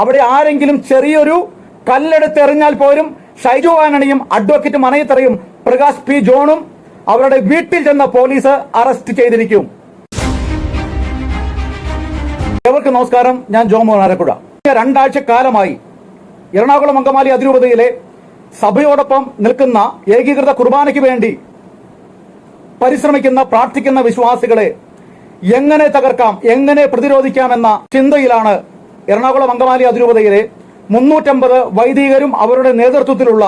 അവിടെ ആരെങ്കിലും ചെറിയൊരു കല്ലെടുത്തെറിഞ്ഞാൽ പോലും ഷൈജു ആനണിയും അഡ്വക്കേറ്റ് മനയത്തറയും പ്രകാശ് പി ജോണും അവരുടെ വീട്ടിൽ ചെന്ന പോലീസ് അറസ്റ്റ് ചെയ്തിരിക്കും. ഏവർക്കും നമസ്കാരം. ഞാൻ ജോമോഹൻ ആരപ്പുഴ രണ്ടാഴ്ച കാലമായി എറണാകുളം അങ്കമാലി അതിരൂപതയിലെ സഭയോടൊപ്പം നിൽക്കുന്ന ഏകീകൃത കുർബാനയ്ക്ക് വേണ്ടി പരിശ്രമിക്കുന്ന പ്രാർത്ഥിക്കുന്ന വിശ്വാസികളെ എങ്ങനെ തകർക്കാം എങ്ങനെ പ്രതിരോധിക്കാം എന്ന ചിന്തയിലാണ് എറണാകുളം അങ്കമാലി അതിരൂപതയിലെ മുന്നൂറ്റമ്പത് വൈദികരും അവരുടെ നേതൃത്വത്തിലുള്ള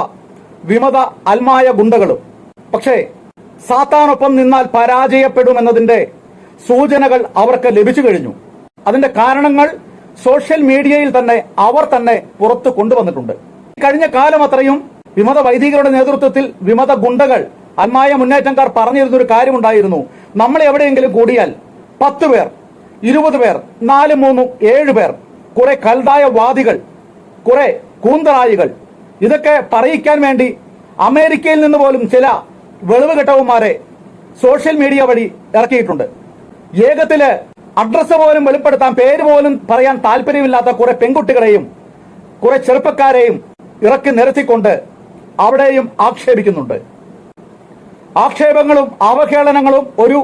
വിമത അൽമായ ഗുണ്ടകളും. പക്ഷേ സാത്താനൊപ്പം നിന്നാൽ പരാജയപ്പെടുമെന്നതിന്റെ സൂചനകൾ അവർക്ക് ലഭിച്ചു കഴിഞ്ഞു. അതിന്റെ കാരണങ്ങൾ സോഷ്യൽ മീഡിയയിൽ തന്നെ അവർ തന്നെ പുറത്തു കൊണ്ടുവന്നിട്ടുണ്ട്. കഴിഞ്ഞ കാലം അത്രയും വിമത വൈദികരുടെ നേതൃത്വത്തിൽ വിമത ഗുണ്ടകൾ അന്മായ മുന്നേറ്റംകാർ പറഞ്ഞിരുന്ന ഒരു കാര്യമുണ്ടായിരുന്നു. നമ്മൾ എവിടെയെങ്കിലും കൂടിയാൽ പത്ത് പേർ ഇരുപത് പേർ നാല് മൂന്നും ഏഴ് പേർ കുറെ കൽതായ വാദികൾ കുറെ കൂന്തറായികൾ ഇതൊക്കെ പറയിക്കാൻ വേണ്ടി അമേരിക്കയിൽ നിന്ന് പോലും ചില വെളിവ് കെട്ടവന്മാരെ സോഷ്യൽ മീഡിയ വഴി ഇറക്കിയിട്ടുണ്ട്. ഏകത്തിൽ അഡ്രസ്സ് പോലും വെളിപ്പെടുത്താൻ പേര് പോലും പറയാൻ താല്പര്യമില്ലാത്ത കുറെ പെൺകുട്ടികളെയും കുറെ ചെറുപ്പക്കാരെയും ഇറക്കി നിരത്തിക്കൊണ്ട് അവിടെയും ആക്ഷേപിക്കുന്നുണ്ട്. ആക്ഷേപങ്ങളും അവഹേളനങ്ങളും ഒരു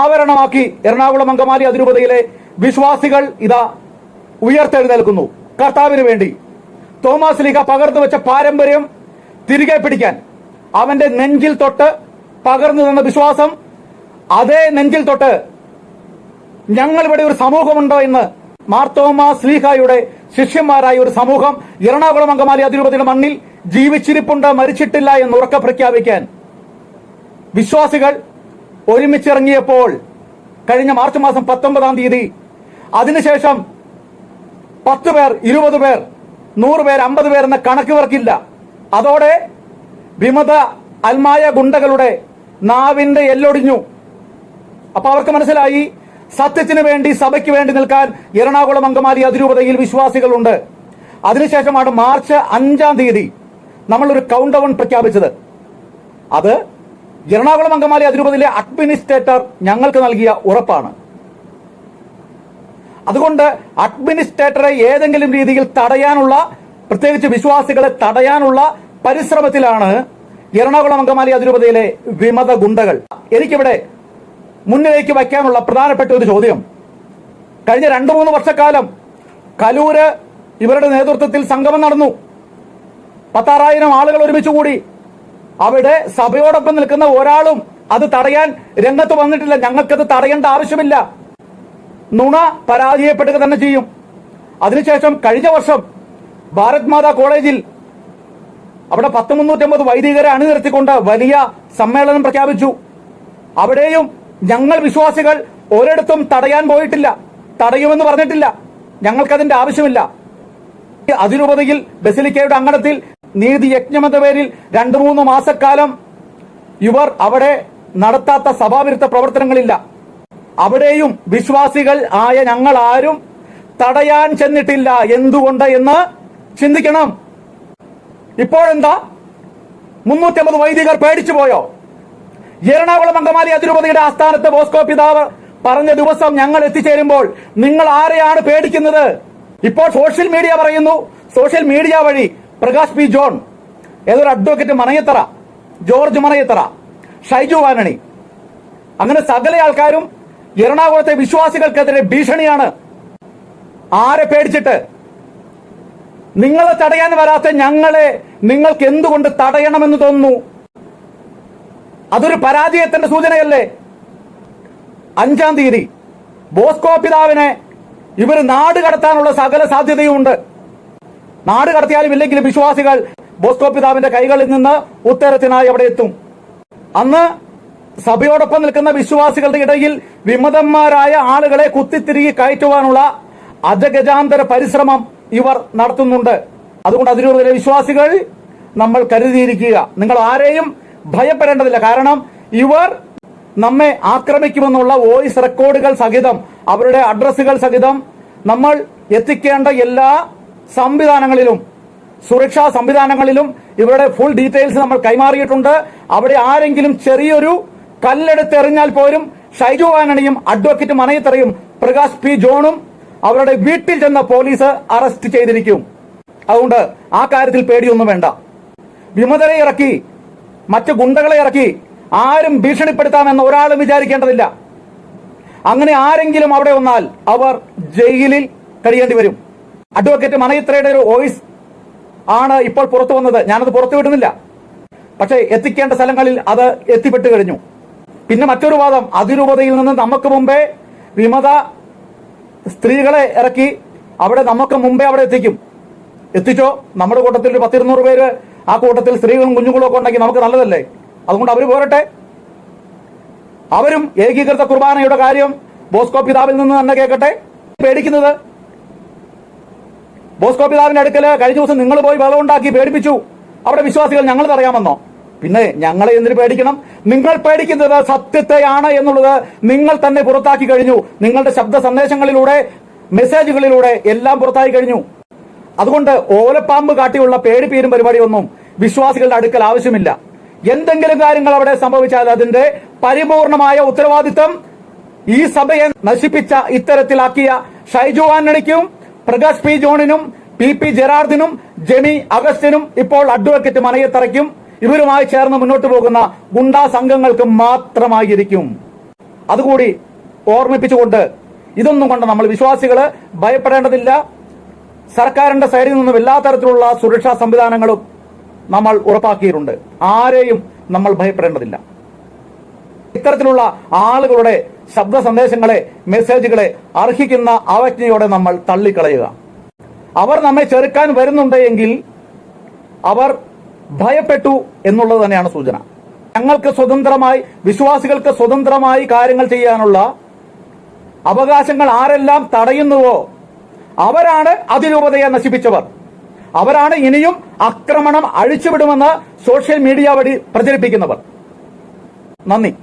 ആവരണമാക്കി എറണാകുളം അങ്കമാലി അതിരൂപതയിലെ വിശ്വാസികൾ ഇതാ ഉയർത്തെഴുന്നേൽക്കുന്നു. കർത്താവിന് വേണ്ടി. തോമസ് ലീഗ പകർന്നു വെച്ച പാരമ്പര്യം തിരികെ പിടിക്കാൻ. അവന്റെ നെഞ്ചിൽ തൊട്ട് പകർന്നു തന്ന വിശ്വാസം അതേ നെഞ്ചിൽ തൊട്ട് ഞങ്ങൾ ഇവിടെ ഒരു സമൂഹമുണ്ടോ എന്ന് മാർത്തോമ സ്ലീഹായുടെ ശിഷ്യന്മാരായ ഒരു സമൂഹം എറണാകുളം അങ്കമാലി അതിരൂപതയുടെ മണ്ണിൽ ജീവിച്ചിരിപ്പുണ്ട് മരിച്ചിട്ടില്ല എന്ന് ഉറക്കെ പ്രഖ്യാപിക്കാൻ. വിശ്വാസികൾ ഒരുമിച്ചിറങ്ങിയപ്പോൾ കഴിഞ്ഞ മാർച്ച് മാസം പത്തൊമ്പതാം തീയതി അതിനുശേഷം പത്ത് പേർ ഇരുപത് പേർ നൂറ് പേർ അമ്പത് പേർ എന്ന കണക്ക് വർക്കില്ല. അതോടെ വിമത അൽമായ ഗുണ്ടകളുടെ നാവിന്റെ എല്ലൊടിഞ്ഞു. അപ്പൊ അവർക്ക് മനസ്സിലായി സത്യത്തിന് വേണ്ടി സഭയ്ക്ക് വേണ്ടി നിൽക്കാൻ എറണാകുളം അങ്കമാലി അതിരൂപതയിൽ വിശ്വാസികളുണ്ട്. അതിനുശേഷമാണ് മാർച്ച് അഞ്ചാം തീയതി നമ്മളൊരു കൗണ്ട് ഡൗൺ പ്രഖ്യാപിച്ചത്. അത് എറണാകുളം അങ്കമാലി അതിരൂപതയിലെ അഡ്മിനിസ്ട്രേറ്റർ ഞങ്ങൾക്ക് നൽകിയ ഉറപ്പാണ്. അതുകൊണ്ട് അഡ്മിനിസ്ട്രേറ്ററെ ഏതെങ്കിലും രീതിയിൽ തടയാനുള്ള പ്രത്യേകിച്ച് വിശ്വാസികളെ തടയാനുള്ള പരിശ്രമത്തിലാണ് എറണാകുളം അങ്കമാലി അതിരൂപതയിലെ വിമത ഗുണ്ടകൾ. എനിക്കിവിടെ മുന്നിലേക്ക് വയ്ക്കാനുള്ള പ്രധാനപ്പെട്ട ഒരു ചോദ്യം. കഴിഞ്ഞ രണ്ടു മൂന്ന് വർഷക്കാലം കലൂര് ഇവരുടെ നേതൃത്വത്തിൽ സംഗമം നടന്നു. പത്താറായിരം ആളുകൾ ഒരുമിച്ച് കൂടി. അവിടെ സഭയോടൊപ്പം നിൽക്കുന്ന ഒരാളും അത് തടയാൻ രംഗത്ത് വന്നിട്ടില്ല. ഞങ്ങൾക്കത് തടയേണ്ട ആവശ്യമില്ല. നുണ പരാജയപ്പെടുക തന്നെ ചെയ്യും. അതിനുശേഷം കഴിഞ്ഞ വർഷം ഭാരത് മാതാ കോളേജിൽ അവിടെ പത്ത് മുന്നൂറ്റമ്പത് വൈദികരെ അണിനിർത്തിക്കൊണ്ട് വലിയ സമ്മേളനം പ്രഖ്യാപിച്ചു. അവിടെയും ഞങ്ങൾ വിശ്വാസികൾ ഒരിടത്തും തടയാൻ പോയിട്ടില്ല. തടയുമെന്ന് പറഞ്ഞിട്ടില്ല. ഞങ്ങൾക്കതിന്റെ ആവശ്യമില്ല. അതിരൂപതയിൽ ബസിലിക്കയുടെ അങ്കണത്തിൽ നീതി യജ്ഞമെന്ന പേരിൽ രണ്ടു മൂന്ന് മാസക്കാലം ഇവർ അവിടെ നടത്താത്ത സഭാവിരുദ്ധ പ്രവർത്തനങ്ങളില്ല. അവിടെയും വിശ്വാസികൾ ആയ ഞങ്ങൾ ആരും തടയാൻ ചെന്നിട്ടില്ല എന്തുകൊണ്ട് എന്ന് ചിന്തിക്കണം. ഇപ്പോഴെന്താ? മുന്നൂറ്റി അമ്പത് വൈദികർ പേടിച്ചു പോയോ? എറണാകുളം അങ്കമാലി അതിരൂപതയുടെ ആസ്ഥാനത്ത് ബോസ്കോ പിതാവ് പറഞ്ഞ ദിവസം ഞങ്ങൾ എത്തിച്ചേരുമ്പോൾ നിങ്ങൾ ആരെയാണ് പേടിക്കുന്നത്? ഇപ്പോൾ സോഷ്യൽ മീഡിയ പറയുന്നു. സോഷ്യൽ മീഡിയ വഴി പ്രകാശ് പി ജോൺ ഏതൊരു അഡ്വക്കേറ്റ് മണയത്തറ ജോർജ് മണയത്തറ ഷൈജു വാനണി. അങ്ങനെ സകല ആൾക്കാരും എറണാകുളത്തെ വിശ്വാസികൾക്കെതിരെ ഭീഷണിയാണ്. ആരെ പേടിച്ചിട്ട്? നിങ്ങളെ തടയാൻ വരാത്ത ഞങ്ങളെ നിങ്ങൾക്ക് എന്തുകൊണ്ട് തടയണമെന്ന് തോന്നുന്നു? അതൊരു പരാജയത്തിന്റെ സൂചനയല്ലേ? അഞ്ചാം തീയതി ബോസ്കോ പിതാവിനെ ഇവർ നാട് കടത്താനുള്ള സകല സാധ്യതയുമുണ്ട്. നാട് കടത്തിയാലും ഇല്ലെങ്കിലും വിശ്വാസികൾ ബോസ്കോ പിതാവിന്റെ കൈകളിൽ നിന്ന് ഉത്തരത്തിനായി അവിടെ എത്തും. അന്ന് സഭയോടൊപ്പം നിൽക്കുന്ന വിശ്വാസികളുടെ ഇടയിൽ വിമതന്മാരായ ആളുകളെ കുത്തിത്തിരികി കയറ്റുവാനുള്ള അജഗജാന്തര പരിശ്രമം ഇവർ നടത്തുന്നുണ്ട്. അതുകൊണ്ട് അതിരൂപതയിലെ വിശ്വാസികൾ നമ്മൾ കരുതിയിരിക്കുക. നിങ്ങൾ ആരെയും ഭയപ്പെടേണ്ടതില്ല. കാരണം ഇവർ നമ്മെ ആക്രമിക്കുമെന്നുള്ള വോയിസ് റെക്കോർഡുകൾ സഹിതം അവരുടെ അഡ്രസ്സുകൾ സഹിതം നമ്മൾ എത്തിക്കേണ്ട എല്ലാ സംവിധാനങ്ങളിലും സുരക്ഷാ സംവിധാനങ്ങളിലും ഇവരുടെ ഫുൾ ഡീറ്റെയിൽസ് നമ്മൾ കൈമാറിയിട്ടുണ്ട്. അവിടെ ആരെങ്കിലും ചെറിയൊരു കല്ലെടുത്തെറിഞ്ഞാൽ പോലും ഷൈജു ആനണിയും അഡ്വക്കേറ്റ് മനയത്തറയും പ്രകാശ് പി ജോണും അവരുടെ വീട്ടിൽ ചെന്ന പോലീസ് അറസ്റ്റ് ചെയ്തിരിക്കും. അതുകൊണ്ട് ആ കാര്യത്തിൽ പേടിയൊന്നും വേണ്ട. വിമതരെ ഇറക്കി മറ്റ് ഗുണ്ടകളെ ഇറക്കി ആരും ഭീഷണിപ്പെടുത്താമെന്ന് ഒരാളും വിചാരിക്കേണ്ടതില്ല. അങ്ങനെ ആരെങ്കിലും അവിടെ വന്നാൽ അവർ ജയിലിൽ കഴിയേണ്ടി വരും. അഡ്വക്കേറ്റ് മനയിത്രയുടെ ഒരു വോയിസ് ആണ് ഇപ്പോൾ പുറത്തു വന്നത്. ഞാനത് പുറത്തുവിടുന്നില്ല പക്ഷേ എത്തിക്കേണ്ട സ്ഥലങ്ങളിൽ അത് എത്തിപ്പെട്ടു കഴിഞ്ഞു. പിന്നെ മറ്റൊരു വാദം അതിരൂപതയിൽ നിന്ന് നമുക്ക് മുമ്പേ വിമത സ്ത്രീകളെ ഇറക്കി അവിടെ നമുക്ക് മുമ്പേ അവിടെ എത്തിക്കും. എത്തിച്ചോ? നമ്മുടെ കൂട്ടത്തിൽ ഒരു പത്തിരുന്നൂറ് പേര് ആ കൂട്ടത്തിൽ സ്ത്രീകളും കുഞ്ഞുങ്ങളും ഒക്കെ ഉണ്ടെങ്കിൽ നമുക്ക് നല്ലതല്ലേ? അതുകൊണ്ട് അവർ പോരട്ടെ. അവരും ഏകീകൃത കുർബാനയുടെ കാര്യം ബോസ്കോ പിതാവിൽ നിന്ന് തന്നെ കേൾക്കട്ടെ. പേടിക്കുന്നത്? ബോസ്കോ പിതാവിന്റെ അടുക്കൽ കഴിഞ്ഞ ദിവസം നിങ്ങൾ പോയി വെള്ളമുണ്ടാക്കി പേടിപ്പിച്ചു. അവിടെ വിശ്വാസികൾ ഞങ്ങൾ അറിയാമെന്നോ? പിന്നെ ഞങ്ങളെ എന്തിനു പേടിക്കണം? നിങ്ങൾ പേടിക്കുന്നത് സത്യത്തെയാണ് എന്നുള്ളത് നിങ്ങൾ തന്നെ പുറത്താക്കി കഴിഞ്ഞു. നിങ്ങളുടെ ശബ്ദ സന്ദേശങ്ങളിലൂടെ മെസ്സേജുകളിലൂടെ എല്ലാം പുറത്താക്കി കഴിഞ്ഞു. അതുകൊണ്ട് ഓലപ്പാമ്പ് കാട്ടിയുള്ള പേടിപ്പീരും പരിപാടിയൊന്നും വിശ്വാസികളുടെ അടുക്കൽ ആവശ്യമില്ല. എന്തെങ്കിലും കാര്യങ്ങൾ അവിടെ സംഭവിച്ചാൽ അതിന്റെ പരിപൂർണമായ ഉത്തരവാദിത്തം ഈ സഭയെ നശിപ്പിച്ച ഇത്തരത്തിലാക്കിയ ഷൈജു ആന്റണിക്കും പ്രകാശ് പി ജോണിനും പി പി ജെറാർദിനും ജെമി അഗസ്റ്റിനും ഇപ്പോൾ അഡ്വക്കേറ്റ് മനയത്തറയ്ക്കും ഇവരുമായി ചേർന്ന് മുന്നോട്ട് പോകുന്ന ഗുണ്ടാ സംഘങ്ങൾക്ക് മാത്രമായിരിക്കും. അതുകൂടി ഓർമ്മിപ്പിച്ചുകൊണ്ട് ഇതൊന്നും കൊണ്ട് നമ്മൾ വിശ്വാസികൾ ഭയപ്പെടേണ്ടതില്ല. സർക്കാരിന്റെ സൈഡിൽ നിന്നും എല്ലാ തരത്തിലുള്ള സുരക്ഷാ സംവിധാനങ്ങളും നമ്മൾ ഉറപ്പാക്കിയിട്ടുണ്ട്. ആരെയും നമ്മൾ ഭയപ്പെടേണ്ടതില്ല. ഇത്തരത്തിലുള്ള ആളുകളുടെ ശബ്ദ സന്ദേശങ്ങളെ മെസ്സേജുകളെ അർഹിക്കുന്ന അവജ്ഞയോടെ നമ്മൾ തള്ളിക്കളയുക. അവർ നമ്മെ ചെറുക്കാൻ വരുന്നുണ്ടെങ്കിൽ അവർ ഭയപ്പെട്ടു എന്നുള്ളത് തന്നെയാണ് സൂചന. ഞങ്ങൾക്ക് സ്വതന്ത്രമായി വിശ്വാസികൾക്ക് സ്വതന്ത്രമായി കാര്യങ്ങൾ ചെയ്യാനുള്ള അവകാശങ്ങൾ ആരെല്ലാം തടയുന്നുവോ അവരാണ് അതിരൂപതയെ നശിപ്പിച്ചവർ. അവരാണ് ഇനിയും ആക്രമണം അഴിച്ചുവിടുമെന്ന് സോഷ്യൽ മീഡിയ വഴി പ്രചരിപ്പിക്കുന്നവർ. നന്ദി.